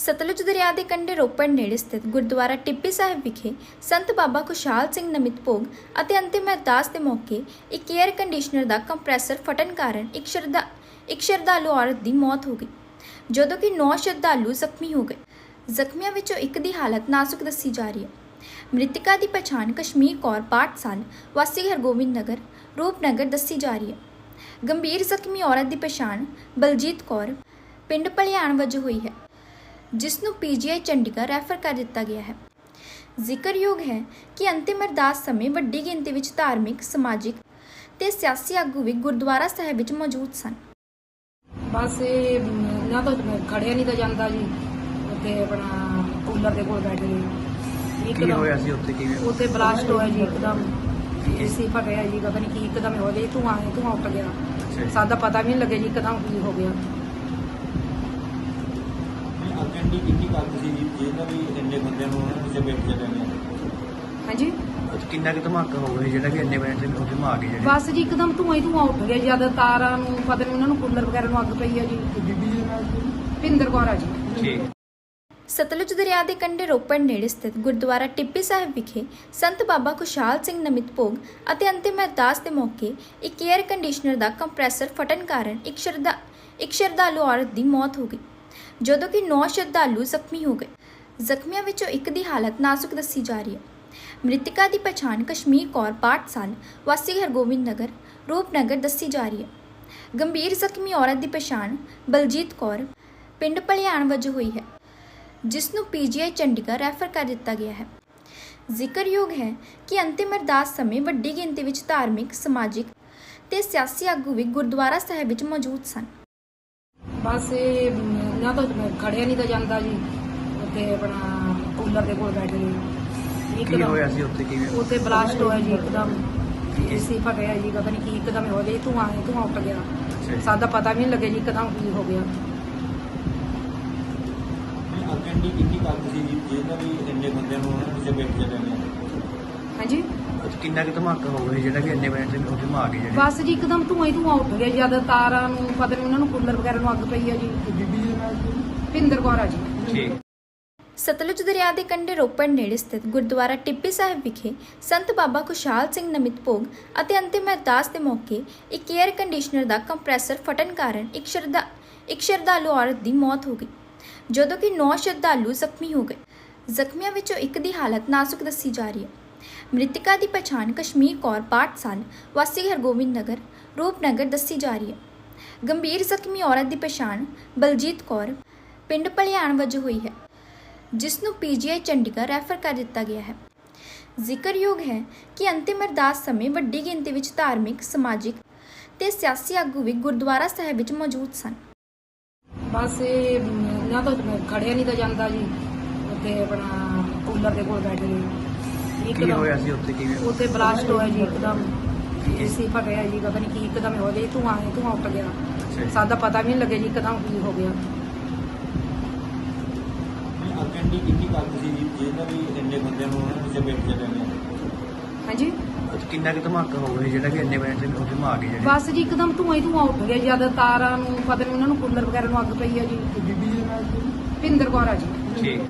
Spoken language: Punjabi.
ਸਤਲੁਜ ਦਰਿਆ ਦੇ ਕੰਢੇ ਰੋਪੜ ਨੇੜੇ ਸਥਿਤ ਗੁਰਦੁਆਰਾ ਟਿੱਬੀ ਸਾਹਿਬ ਵਿਖੇ ਸੰਤ ਬਾਬਾ ਖੁਸ਼ਹਾਲ ਸਿੰਘ ਨਮਿਤ ਭੋਗ ਅਤੇ ਅੰਤਿਮ ਅਰਦਾਸ ਦੇ ਮੌਕੇ ਇੱਕ 에ਅਰ ਕੰਡੀਸ਼ਨਰ ਦਾ ਕੰਪਰੈਸਰ ਫਟਣ ਕਾਰਨ ਇੱਕ ਸ਼ਰਧਾ, ਇੱਕ ਸ਼ਰਧਾਲੂ ਔਰਤ ਦੀ ਮੌਤ ਹੋ ਗਈ, ਜਦੋਂ ਕਿ 9 ਸ਼ਰਧਾਲੂ ਜ਼ਖਮੀ ਹੋ ਗਏ। ਜ਼ਖਮੀਆਂ ਵਿੱਚੋਂ ਇੱਕ ਦੀ ਹਾਲਤ ਨਾਜ਼ੁਕ ਦੱਸੀ ਜਾ ਰਹੀ ਹੈ। ਮ੍ਰਿਤਕਾ ਦੀ ਪਛਾਣ ਕਸ਼ਮੀਰ ਕੌਰ 62 ਸਾਲ, ਵਾਸੀ ਹਰਗੋਬਿੰਦ ਨਗਰ ਰੂਪਨਗਰ ਦੱਸੀ ਜਾ ਰਹੀ ਹੈ। ਗੰਭੀਰ ਜ਼ਖਮੀ ਔਰਤ ਦੀ ਪਛਾਣ ਬਲਜੀਤ ਕੌਰ, ਪਿੰਡ ਭਲਿਆਣ ਵਜੋਂ ਹੋਈ ਹੈ। ਜਿਸ ਨੂੰ ਪੀਜੀਆਈ ਚੰਡੀਗੜ੍ਹ ਰੈਫਰ ਕਰ ਦਿੱਤਾ ਗਿਆ ਹੈ। ਜ਼ਿਕਰਯੋਗ ਹੈ ਕਿ ਅੰਤਿਮ ਅਰਦਾਸ ਸਮੇਂ ਵੱਡੀ ਗਿਣਤੀ ਵਿੱਚ ਧਾਰਮਿਕ ਸਮਾਜਿਕ ਤੇ ਸਿਆਸੀ ਆਗੂ ਵੀ ਗੁਰਦੁਆਰਾ ਸਾਹਿਬ ਵਿੱਚ ਮੌਜੂਦ ਸਨ। ਬਸ ਇਹ ਨਾ ਤਾਂ ਖੜਿਆ ਨਹੀਂ ਤਾਂ ਜਾਂਦਾ ਜੀ। ਉੱਥੇ ਆਪਣਾ ਕੂਲਰ ਦੇ ਕੋਲ ਬੈਠ ਗਏ ਕੀ ਹੋਇਆ ਸੀ ਉੱਥੇ ਕਿਵੇਂ? ਉੱਥੇ ਬਲਾਸਟ ਹੋਇਆ ਜੀ ਇੱਕਦਮ। ਏਸੀ ਫਟਿਆ ਜੀ ਪਤਾ ਨਹੀਂ ਕੀ ਇੱਕਦਮ ਹੋ ਗਿਆ ਧੂਆਂ ਧੂਆਂ ਉੱਠ ਗਿਆ। ਜੀ। ਸਾਡਾ ਪਤਾ ਵੀ ਨਹੀਂ ਲੱਗਿਆ ਜੀ ਇੱਕਦਮ ਕੀ ਹੋ ਗਿਆ। ਅੱਗੇ ਦੀ ਕਿੰਨੀ ਗੱਲ ਸੀ ਜੀ? ਜਿਹਨਾਂ ਵੀ ਇੰਨੇ ਬੰਦਿਆਂ ਨੂੰ ਉਹਨਾਂ ਨੂੰ ਚਪੇਟ ਚ ਲੈਣੇ ਹਾਂਜੀ। ਉੱਥੇ ਕਿੰਨਾ ਕੁ ਧਮਾਕਾ ਹੋ ਗਿਆ ਸੀ ਜਿਹੜਾ ਕਿ ਇੰਨੇ ਮਿੰਟ ਦੇ ਉੱਥੇ ਮਾਰ ਗਏ ਜਿਹੜੇ ਬਸ ਜੀ ਇੱਕਦਮ ਧੂਆਂ ਹੀ ਧੂਆਂ ਉੱਠ ਗਿਆ ਜਦ ਤਾਰਾਂ ਨੂੰ ਪਤਾ ਨਹੀਂ ਉਹਨਾਂ ਨੂੰ ਕੂਲਰ ਵਗੈਰਾ ਨੂੰ ਅੱਗ ਪਈ ਹੈ ਜੀ। ਭਿੰਦਰ ਕੌਰ ਆ ਜੀ। ਠੀਕ। ਸਤਲੁਜ ਦਰਿਆ ਦੇ ਕੰਢੇ ਰੋਪੜ ਨੇੜੇ ਸਥਿਤ ਗੁਰਦੁਆਰਾ ਟਿੱਬੀ ਸਾਹਿਬ ਵਿਖੇ ਸੰਤ ਬਾਬਾ ਖੁਸ਼ਹਾਲ ਸਿੰਘ ਨਮਿਤ ਭੋਗ ਅਤੇ ਅੰਤਿਮ ਅਰਦਾਸ ਦੇ ਮੌਕੇ ਇੱਕ 에ਅਰ ਕੰਡੀਸ਼ਨਰ ਦਾ ਕੰਪਰੈਸਰ ਫਟਣ ਕਾਰਨ ਇੱਕ ਸ਼ਰਧਾ ਇੱਕ ਸ਼ਰਧਾਲੂ ਔਰਤ ਦੀ ਮੌਤ ਹੋ ਗਈ। ਜਦੋਂ ਕਿ 9 ਸ਼ਰਧਾਲੂ ਜ਼ਖਮੀ ਹੋ ਗਏ। ਜ਼ਖਮੀਆਂ ਵਿੱਚੋਂ ਇੱਕ ਦੀ ਹਾਲਤ ਨਾਜ਼ੁਕ ਦੱਸੀ ਜਾ ਰਹੀ ਹੈ। ਮ੍ਰਿਤਕਾ ਦੀ ਪਛਾਣ ਕਸ਼ਮੀਰ ਕੌਰ 62 ਸਾਲ ਵਾਸੀ ਹਰਗੋਬਿੰਦ ਨਗਰ ਰੂਪਨਗਰ ਦੱਸੀ ਜਾ ਰਹੀ ਹੈ। ਗੰਭੀਰ ਜ਼ਖਮੀ ਔਰਤ ਦੀ ਪਛਾਣ ਬਲਜੀਤ ਕੌਰ ਪਿੰਡ ਭਲਿਆਣ ਵਜੋਂ ਹੋਈ ਹੈ, ਜਿਸ ਨੂੰ ਪੀਜੀਆਈ ਚੰਡੀਗੜ੍ਹ ਰੈਫਰ ਕਰ ਦਿੱਤਾ ਗਿਆ ਹੈ। ਜ਼ਿਕਰਯੋਗ ਹੈ ਕਿ ਅੰਤਿਮ ਅਰਦਾਸ ਸਮੇਂ ਵੱਡੀ ਗਿਣਤੀ ਵਿੱਚ ਧਾਰਮਿਕ, ਸਮਾਜਿਕ ਤੇ ਸਿਆਸੀ ਆਗੂ ਵੀ ਗੁਰਦੁਆਰਾ ਸਾਹਿਬ ਵਿੱਚ ਮੌਜੂਦ ਸਨ। ਬਸ ਇਹ ਨਾ ਤਾਂ ਖੜਿਆ ਨਹੀਂ ਤਾਂ ਜਾਂਦਾ ਜੀ। ਉੱਥੇ ਆਪਣਾ ਕੂਲਰ ਦੇ ਕੋਲ ਬੈਠ ਗਏ ਕੀ ਹੋਇਆ ਸੀ ਉੱਥੇ ਕਿਵੇਂ? ਉੱਥੇ ਬਲਾਸਟ ਹੋਇਆ ਜੀ ਇੱਕਦਮ। ਏਸੀ ਫਟਿਆ ਜੀ ਪਤਾ ਨਹੀਂ ਕੀ ਇੱਕਦਮ ਹੋ ਗਿਆ। ਧੂਆਂ ਧੂਆਂ ਉੱਠ ਗਿਆ। ਜੀ। ਸਾਡਾ ਪਤਾ ਵੀ ਨਹੀਂ ਲੱਗਿਆ ਜੀ ਇੱਕਦਮ ਕੀ ਹੋ ਗਿਆ। ਅੱਗੇ ਦੀ ਕਿੰਨੀ ਗੱਲ ਸੀ ਜੀ ਜਿਹਨਾਂ ਵੀ ਇੰਨੇ ਬੰਦਿਆਂ ਨੂੰ ਉਹਨਾਂ ਨੂੰ ਚਪੇਟ ਚ ਲੈਣੇ ਹਾਂਜੀ? ਕਿੰਨਾ ਕੁ ਧਮਾਕਾ ਹੋ ਗਿਆ ਜਿਹੜਾ ਕਿ ਇੰਨੇ ਮਿੰਟ ਦੇ ਗਏ ਜਿਹੜੇ? ਬਸ ਜੀ ਇੱਕਦਮ ਧੂਆਂ ਹੀ ਧੂਆਂ ਉੱਠ ਗਿਆ ਜਦ ਤਾਰਾਂ ਨੂੰ ਪਤਾ ਨਹੀਂ ਉਹਨਾਂ ਨੂੰ ਕੂਲਰ ਵਗੈਰਾ ਨੂੰ ਅੱਗ ਪਈ ਹੈ ਜੀ। ਭਿੰਦਰ ਕੌਰ ਆ ਜੀ। ਠੀਕ। ਸਤਲੁਜ ਦਰਿਆ ਦੇ ਕੰਢੇ ਰੋਪੜ ਨੇੜੇ ਸਥਿਤ ਗੁਰਦੁਆਰਾ ਟਿੱਬੀ ਸਾਹਿਬ ਵਿਖੇ ਸੰਤ ਬਾਬਾ ਖੁਸ਼ਹਾਲ ਸਿੰਘ ਨਮਿਤ ਭੋਗ ਅਤੇ ਅੰਤਿਮ ਅਰਦਾਸ ਦੇ ਮੌਕੇ ਇੱਕ 에ਅਰ ਕੰਡੀਸ਼ਨਰ ਦਾ ਕੰਪਰੈਸਰ ਫਟਣ ਕਾਰਨ ਇੱਕ ਸ਼ਰਧਾ ਇੱਕ ਸ਼ਰਧਾਲੂ ਔਰਤ ਦੀ ਮੌਤ ਹੋ ਗਈ ਜਦੋਂ ਕਿ 9 ਸ਼ਰਧਾਲੂ ਜ਼ਖਮੀ ਹੋ ਗਏ। ਜ਼ਖਮੀਆਂ ਵਿੱਚੋਂ ਇੱਕ ਦੀ ਹਾਲਤ ਨਾਜ਼ੁਕ ਦੱਸੀ ਜਾ ਰਹੀ ਹੈ। ਮ੍ਰਿਤਕਾ ਦੀ ਪਛਾਣ ਕਸ਼ਮੀਰ ਕੌਰ 62 ਸਾਲ ਵਾਸੀ ਹਰਗੋਬਿੰਦ ਨਗਰ ਰੂਪਨਗਰ ਦੱਸੀ ਜਾ ਰਹੀ ਹੈ। ਗੰਭੀਰ ਜ਼ਖਮੀ ਔਰਤ ਦੀ ਪਛਾਣ ਬਲਜੀਤ ਕੌਰ, ਪਿੰਡ ਭਲਿਆਣ ਵਜੋਂ ਹੋਈ ਹੈ ਜਿਸ ਨੂੰ ਪੀਜੀਆਈ ਚੰਡੀਗੜ੍ਹ ਰੈਫਰ ਕਰ ਦਿੱਤਾ ਗਿਆ ਹੈ। ਜ਼ਿਕਰਯੋਗ ਹੈ ਕਿ ਅੰਤਿਮ ਅਰਦਾਸ ਸਮੇਂ ਵੱਡੀ ਗਿਣਤੀ ਵਿੱਚ ਧਾਰਮਿਕ, ਸਮਾਜਿਕ ਤੇ ਸਿਆਸੀ ਆਗੂ ਵੀ ਗੁਰਦੁਆਰਾ ਸਾਹਿਬ ਵਿੱਚ ਮੌਜੂਦ ਸਨ। ਬਸ ਇਹ ਨਾ ਤਾਂ ਖੜਿਆ ਨਹੀਂ ਤਾਂ ਜਾਂਦਾ ਜੀ, ਉੱਥੇ ਆਪਣਾ ਕੂਲਰ ਦੇ ਕੋਲ ਬੈਠ ਕੀ ਹੋਇਆ ਸੀ ਉੱਥੇ? ਕਿਵੇਂ ਉੱਥੇ ਬਲਾਸਟ ਹੋਇਆ ਜੀ ਇੱਕਦਮ। ਏਸੀ ਫਟਿਆ ਜੀ ਪਤਾ ਨਹੀਂ ਕੀ ਇੱਕਦਮ ਹੋ ਗਿਆ ਧੂਆਂ ਹੀ ਧੂਆਂ ਉੱਠ ਗਿਆ। ਸਾਡਾ ਪਤਾ ਵੀ ਨਹੀਂ ਲੱਗਿਆ ਜੀ ਇੱਕਦਮ ਕੀ ਹੋ ਗਿਆ। ਅੱਗੇ ਦੀ ਕਿੰਨੀ ਗੱਲ ਸੀ ਜੀ ਜਿਹਨਾਂ ਵੀ ਇੰਨੇ ਬੰਦਿਆਂ ਨੂੰ ਉਹਨਾਂ ਨੂੰ ਚਪੇਟ ਚ ਲੈਣੇ ਹਾਂਜੀ? ਉੱਥੇ ਕਿੰਨਾ ਕੁ ਧਮਾਕਾ ਹੋ ਗਿਆ ਸੀ ਜਿਹੜਾ ਕਿ ਇੰਨੇ ਮਿੰਟ ਦੇ ਉੱਥੇ ਮਾਰ ਗਏ ਜਿਹੜੇ? ਬਸ ਜੀ ਇੱਕਦਮ ਧੂਆਂ ਹੀ ਧੂਆਂ ਉੱਠ ਗਿਆ ਜਦ ਤਾਰਾਂ ਨੂੰ ਪਤਾ ਨਹੀਂ ਉਹਨਾਂ ਨੂੰ ਕੂਲਰ ਵਗੈਰਾ ਨੂੰ ਅੱਗ ਪਈ ਹੈ ਜੀ। ਭਿੰਦਰ ਕੌਰ ਆ ਜੀ। ਠੀਕ।